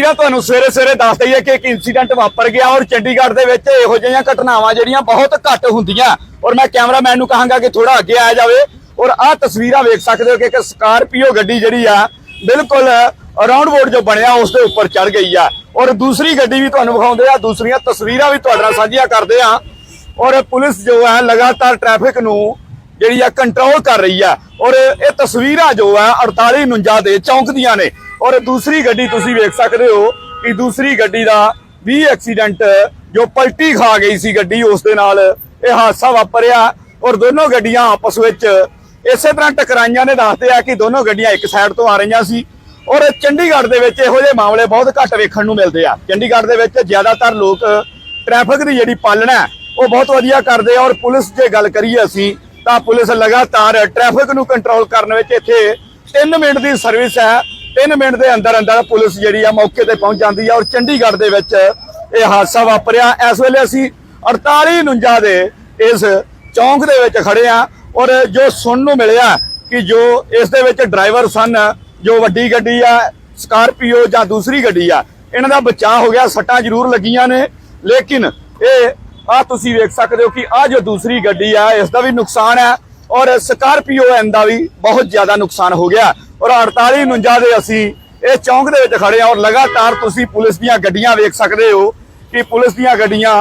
ਤਸਵੀਰਾਂ ਤੁਹਾਨੂੰ ਸਵੇਰੇ ਸਵੇਰੇ ਦੱਸ ਦਈਏ ਕਿ ਇੱਕ ਇਨਸੀਡੈਂਟ ਵਾਪਰ ਗਿਆ ਔਰ ਚੰਡੀਗੜ੍ਹ ਦੇ ਵਿੱਚ ਇਹੋ ਜਿਹੀਆਂ ਘਟਨਾਵਾਂ ਜਿਹੜੀਆਂ ਬਹੁਤ ਘੱਟ ਹੁੰਦੀਆਂ। ਔਰ ਮੈਂ ਕੈਮਰਾਮੈਨ ਨੂੰ ਕਹਾਂਗਾ ਕਿ ਥੋੜਾ ਅੱਗੇ ਆ ਜਾਵੇ ਔਰ ਆਹ ਤਸਵੀਰਾਂ ਵੇਖ ਸਕਦੇ ਹੋ ਕਿ ਇੱਕ ਸਕਾਰਪੀਓ ਗੱਡੀ ਜਿਹੜੀ ਆ, ਬਿਲਕੁਲ ਰਾਉਂਡ ਬੋਰਡ ਜੋ ਬਣਿਆ ਉਸ ਦੇ ਉੱਪਰ ਚੜ ਗਈ ਆ। ਔਰ ਦੂਸਰੀ ਗੱਡੀ ਵੀ ਤੁਹਾਨੂੰ ਵਿਖਾਉਂਦੇ ਆ, ਦੂਸਰੀਆਂ ਤਸਵੀਰਾਂ ਵੀ ਤੁਹਾਡੇ ਨਾਲ ਸਾਂਝੀਆਂ ਕਰਦੇ ਆ। ਔਰ ਪੁਲਿਸ ਜੋ ਹੈ ਲਗਾਤਾਰ ਟ੍ਰੈਫਿਕ ਨੂੰ ਜਿਹੜੀ ਆ ਕੰਟਰੋਲ ਕਰ ਰਹੀ ਆ। ਔਰ ਇਹ ਤਸਵੀਰਾਂ ਜੋ ਆ 48 49 ਦੇ ਚੌਂਕ ਦੀਆਂ ਨੇ। ਔਰ ਦੂਸਰੀ ਗੱਡੀ ਤੁਸੀਂ ਵੇਖ ਸਕਦੇ ਹੋ ਕਿ ਦੂਸਰੀ ਗੱਡੀ ਦਾ ਵੀ ਐਕਸੀਡੈਂਟ ਜੋ ਪਲਟੀ ਖਾ ਗਈ ਸੀ ਗੱਡੀ ਉਸ ਦੇ ਨਾਲ ਇਹ ਹਾਦਸਾ ਵਾਪਰਿਆ ਔਰ ਦੋਨੋਂ ਗੱਡੀਆਂ ਆਪਸ ਵਿੱਚ ਇਸੇ ਤਰ੍ਹਾਂ ਟਕਰਾਈਆਂ ਨੇ। ਦੱਸਦੇ ਆ ਕਿ ਦੋਨੋਂ ਗੱਡੀਆਂ ਇੱਕ ਸਾਈਡ ਤੋਂ ਆ ਰਹੀਆਂ ਸੀ ਔਰ ਚੰਡੀਗੜ੍ਹ ਦੇ ਵਿੱਚ ਇਹੋ ਜਿਹੇ ਮਾਮਲੇ ਬਹੁਤ ਘੱਟ ਵੇਖਣ ਨੂੰ ਮਿਲਦੇ ਆ। ਚੰਡੀਗੜ੍ਹ ਦੇ ਵਿੱਚ ਜ਼ਿਆਦਾਤਰ ਲੋਕ ਟ੍ਰੈਫਿਕ ਦੀ ਜਿਹੜੀ ਪਾਲਣਾ ਹੈ, ਉਹ ਬਹੁਤ ਵਧੀਆ ਕਰਦੇ ਆ ਔਰ ਪੁਲਿਸ ਜੇ ਗੱਲ ਕਰੀਏ ਅਸੀਂ ਤਾਂ ਪੁਲਿਸ ਲਗਾਤਾਰ ਟ੍ਰੈਫਿਕ ਨੂੰ ਕੰਟਰੋਲ ਕਰਨ ਵਿੱਚ ਇੱਥੇ 3 ਮਿੰਟ ਦੀ ਸਰਵਿਸ ਹੈ। 3 ਮਿੰਟ ਦੇ ਅੰਦਰ ਅੰਦਰ ਪੁਲਿਸ ਜਿਹੜੀ ਆ ਮੌਕੇ ਤੇ ਪਹੁੰਚ ਜਾਂਦੀ ਆ ਔਰ ਚੰਡੀਗੜ੍ਹ ਦੇ ਵਿੱਚ ਇਹ ਹਾਦਸਾ ਵਾਪਰਿਆ। ਇਸ ਵੇਲੇ ਅਸੀਂ 48 49 ਦੇ ਇਸ ਚੌਂਕ ਦੇ ਵਿੱਚ ਖੜੇ ਆ ਔਰ ਜੋ ਸੁਣਨ ਨੂੰ ਮਿਲਿਆ ਕਿ ਜੋ ਇਸ ਦੇ ਵਿੱਚ ਡਰਾਈਵਰ ਸਨ, ਜੋ ਵੱਡੀ ਗੱਡੀ ਆ, ਸਕਾਰਪੀਓ ਜਾਂ ਦੂਸਰੀ ਗੱਡੀ ਆ, ਇਹਨਾਂ ਦਾ ਬਚਾਅ ਹੋ ਗਿਆ, ਸੱਟਾਂ ਜ਼ਰੂਰ ਲੱਗੀਆਂ ਨੇ। ਲੇਕਿਨ ਇਹ ਆ ਤੁਸੀਂ ਵੇਖ ਸਕਦੇ ਹੋ ਕਿ ਆ ਜੋ ਦੂਸਰੀ ਗੱਡੀ ਆ, ਇਸ ਦਾ ਵੀ ਨੁਕਸਾਨ ਹੈ ਔਰ ਸਕਾਰਪੀਓ ਐਨ ਦਾ ਵੀ ਬਹੁਤ ਜ਼ਿਆਦਾ ਨੁਕਸਾਨ ਹੋ ਗਿਆ। ਔਰ 48 49 ਦੇ ਅਸੀਂ ਇਹ ਚੌਂਕ ਦੇ ਵਿੱਚ ਖੜੇ ਆ ਔਰ ਲਗਾਤਾਰ ਤੁਸੀਂ ਪੁਲਿਸ ਦੀਆਂ ਗੱਡੀਆਂ ਵੇਖ ਸਕਦੇ ਹੋ ਕਿ ਪੁਲਿਸ ਦੀਆਂ ਗੱਡੀਆਂ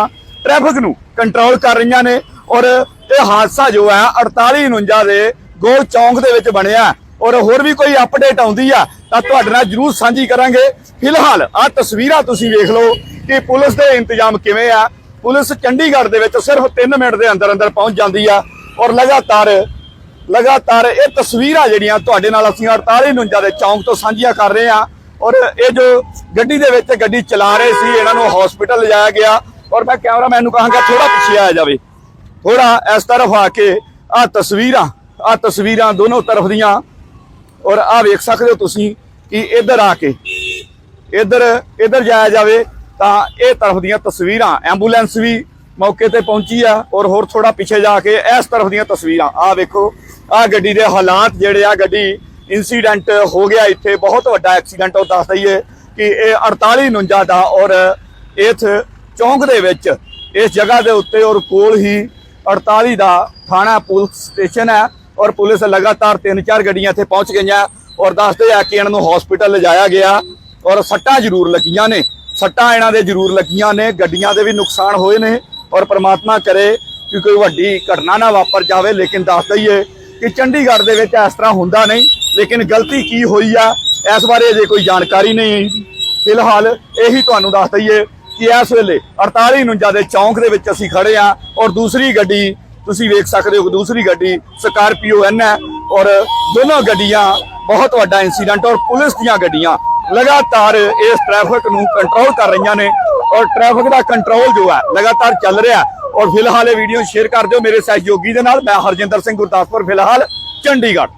ਟ੍ਰੈਫਿਕ ਨੂੰ ਕੰਟਰੋਲ ਕਰ ਰਹੀਆਂ ਨੇ ਔਰ ਇਹ ਹਾਦਸਾ ਜੋ ਹੈ 48 49 ਦੇ ਗੋਲ ਚੌਂਕ ਦੇ ਵਿੱਚ ਬਣਿਆ ਔਰ ਹੋਰ ਵੀ ਕੋਈ ਅਪਡੇਟ ਆਉਂਦੀ ਆ ਤਾਂ ਤੁਹਾਡੇ ਨਾਲ ਜਰੂਰ ਸਾਂਝੀ ਕਰਾਂਗੇ। ਫਿਲਹਾਲ ਆ ਤਸਵੀਰਾਂ ਤੁਸੀਂ ਵੇਖ ਲਓ ਕਿ ਪੁਲਿਸ ਦੇ ਇੰਤਜ਼ਾਮ ਕਿਵੇਂ ਆ। ਪੁਲਿਸ ਚੰਡੀਗੜ੍ਹ ਦੇ ਵਿੱਚ ਸਿਰਫ 3 ਮਿੰਟ ਦੇ ਅੰਦਰ ਅੰਦਰ ਪਹੁੰਚ ਜਾਂਦੀ ਆ ਔਰ ਲਗਾਤਾਰ ਲਗਾਤਾਰ ਇਹ ਤਸਵੀਰਾਂ ਜਿਹੜੀਆਂ ਤੁਹਾਡੇ ਨਾਲ ਅਸੀਂ 48 49 ਦੇ ਚੌਂਕ ਤੋਂ ਸਾਂਝੀਆਂ ਕਰ ਰਹੇ ਹਾਂ ਔਰ ਇਹ ਜੋ ਗੱਡੀ ਦੇ ਵਿੱਚ ਗੱਡੀ ਚਲਾ ਰਹੇ ਸੀ, ਇਹਨਾਂ ਨੂੰ ਹਸਪੀਟਲ ਲਿਜਾਇਆ ਗਿਆ ਔਰ ਮੈਂ ਕੈਮਰਾਮੈਨ ਨੂੰ ਕਹਾਂਗਾ ਥੋੜਾ ਪਿੱਛੇ ਆ ਜਾਵੇ। ਥੋੜਾ ਇਸ ਤਰਫ ਆ ਕੇ ਆ ਤਸਵੀਰਾਂ ਆ ਤਸਵੀਰਾਂ ਦੋਨੋਂ ਤਰਫ ਦੀਆਂ ਔਰ ਆ ਵੇਖ ਸਕਦੇ ਹੋ ਤੁਸੀਂ ਕਿ ਇੱਧਰ ਆ ਕੇ, ਇੱਧਰ ਇੱਧਰ ਜਾਇਆ ਜਾਵੇ ਤਾਂ ਇਹ ਤਰਫ ਦੀਆਂ ਤਸਵੀਰਾਂ ਐਂਬੂਲੈਂਸ ਵੀ ਮੌਕੇ ਤੇ ਪਹੁੰਚੀ ਆ ਔਰ ਹੋਰ ਥੋੜਾ ਪਿੱਛੇ ਜਾ ਕੇ ਇਸ ਤਰਫ ਦੀਆਂ ਤਸਵੀਰਾਂ। ਆ ਵੇਖੋ ਆ ਗੱਡੀ ਦੇ ਹਾਲਾਤ ਜਿਹੜੇ ਆ, ਗੱਡੀ ਇਨਸੀਡੈਂਟ ਹੋ ਗਿਆ ਇੱਥੇ, ਬਹੁਤ ਵੱਡਾ ਐਕਸੀਡੈਂਟ ਉਹ ਦੱਸ ਦਈਏ ਕਿ ਇਹ 48 49 ਦਾ ਔਰ ਇਸ ਚੌਂਕ ਦੇ ਵਿੱਚ, ਇਸ ਜਗ੍ਹਾ ਦੇ ਉੱਤੇ ਔਰ ਕੋਲ ਹੀ 48 ਦਾ ਥਾਣਾ ਪੁਲਿਸ ਸਟੇਸ਼ਨ ਹੈ ਔਰ ਪੁਲਿਸ ਲਗਾਤਾਰ ਤਿੰਨ ਚਾਰ ਗੱਡੀਆਂ ਇੱਥੇ ਪਹੁੰਚ ਗਈਆਂ ਔਰ ਦੱਸਦੇ ਆ ਕਿ ਇਹਨਾਂ ਨੂੰ ਹਸਪੀਟਲ ਲਿਜਾਇਆ ਗਿਆ ਔਰ ਸੱਟਾਂ ਜ਼ਰੂਰ ਲੱਗੀਆਂ ਨੇ, ਸੱਟਾਂ ਇਹਨਾਂ ਦੇ ਜ਼ਰੂਰ ਲੱਗੀਆਂ ਨੇ, ਗੱਡੀਆਂ ਦੇ ਵੀ ਨੁਕਸਾਨ ਹੋਏ ਨੇ ਔਰ ਪ੍ਰਮਾਤਮਾ ਕਰੇ ਕਿ ਕੋਈ ਵੱਡੀ ਘਟਨਾ ਨਾ ਵਾਪਰ ਜਾਵੇ, ਲੇਕਿਨ ਦੱਸ ਦਈਏ ਕਿ ਚੰਡੀਗੜ੍ਹ ਦੇ ਵਿੱਚ ਇਸ ਤਰ੍ਹਾਂ ਹੁੰਦਾ ਨਹੀਂ, ਲੇਕਿਨ ਗਲਤੀ ਕੀ ਹੋਈ ਆ, ਇਸ ਬਾਰੇ ਅਜੇ ਕੋਈ ਜਾਣਕਾਰੀ ਨਹੀਂ ਫਿਲਹਾਲ ਇਹੀ ਤੁਹਾਨੂੰ ਦੱਸ ਦਈਏ ਕਿ ਇਸ ਵੇਲੇ 48 49 ਦੇ ਚੌਂਕ ਦੇ ਵਿੱਚ ਅਸੀਂ ਖੜੇ ਆ ਔਰ ਦੂਸਰੀ ਗੱਡੀ ਤੁਸੀਂ ਵੇਖ ਸਕਦੇ ਹੋ ਕਿ ਦੂਸਰੀ ਗੱਡੀ ਸਕਾਰਪੀਓ ਐਨ ਹੈ ਔਰ ਦੋਨੋਂ ਗੱਡੀਆਂ ਬਹੁਤ ਵੱਡਾ ਇਨਸੀਡੈਂਟ ਔਰ ਪੁਲਿਸ ਦੀਆਂ ਗੱਡੀਆਂ ਲਗਾਤਾਰ ਇਸ ਟ੍ਰੈਫਿਕ ਨੂੰ ਕੰਟਰੋਲ ਕਰ ਰਹੀਆਂ ਨੇ ਔਰ ਟ੍ਰੈਫਿਕ ਦਾ ਕੰਟਰੋਲ ਜੋ ਹੈ ਲਗਾਤਾਰ ਚੱਲ ਰਿਹਾ ਔਰ ਫਿਲਹਾਲ ਇਹ ਵੀਡੀਓ ਸ਼ੇਅਰ ਕਰ ਦਿਓ ਮੇਰੇ ਸਹਿਯੋਗੀ ਦੇ ਨਾਲ। ਮੈਂ ਹਰਜਿੰਦਰ ਸਿੰਘ ਗੁਰਦਾਸਪੁਰ, ਫਿਲਹਾਲ ਚੰਡੀਗੜ੍ਹ।